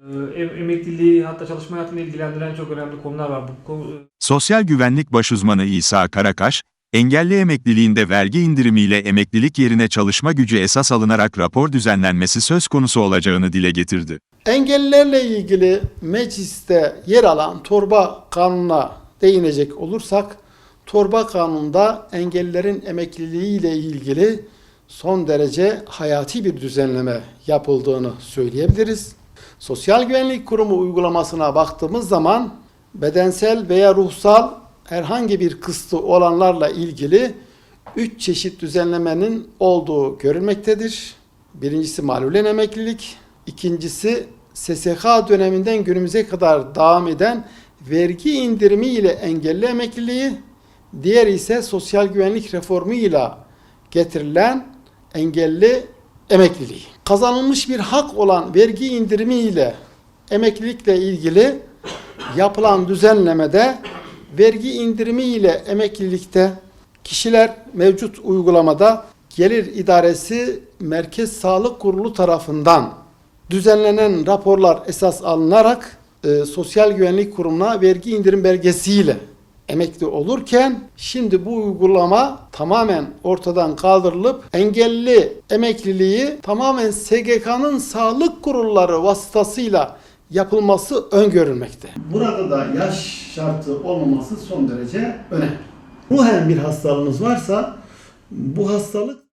Ee, em- emekliliği hatta çalışma hayatını ilgilendiren çok önemli konular var. Bu konu, Sosyal Güvenlik Başuzmanı İsa Karakaş, engelli emekliliğinde vergi indirimiyle emeklilik yerine çalışma gücü esas alınarak rapor düzenlenmesi söz konusu olacağını dile getirdi. Engellilerle ilgili mecliste yer alan torba kanuna değinecek olursak, torba kanunda engellilerin emekliliği ile ilgili son derece hayati bir düzenleme yapıldığını söyleyebiliriz. Sosyal Güvenlik Kurumu uygulamasına baktığımız zaman bedensel veya ruhsal herhangi bir kısıtı olanlarla ilgili üç çeşit düzenlemenin olduğu görülmektedir. Birincisi malulen emeklilik, ikincisi SSK döneminden günümüze kadar devam eden vergi indirimi ile engelli emekliliği, diğer ise sosyal güvenlik reformu ile getirilen engelli emekliliği. Kazanılmış bir hak olan vergi indirimi ile emeklilikle ilgili yapılan düzenlemede vergi indirimi ile emeklilikte kişiler mevcut uygulamada Gelir İdaresi Merkez Sağlık Kurulu tarafından düzenlenen raporlar esas alınarak e, Sosyal Güvenlik Kurumu'na vergi indirim belgesiyle emekli olurken şimdi bu uygulama tamamen ortadan kaldırılıp engelli emekliliği tamamen SGK'nın sağlık kurulları vasıtasıyla yapılması öngörülmekte. Burada da yaş şartı olmaması son derece önemli. Ruhen bir hastalığınız varsa bu hastalık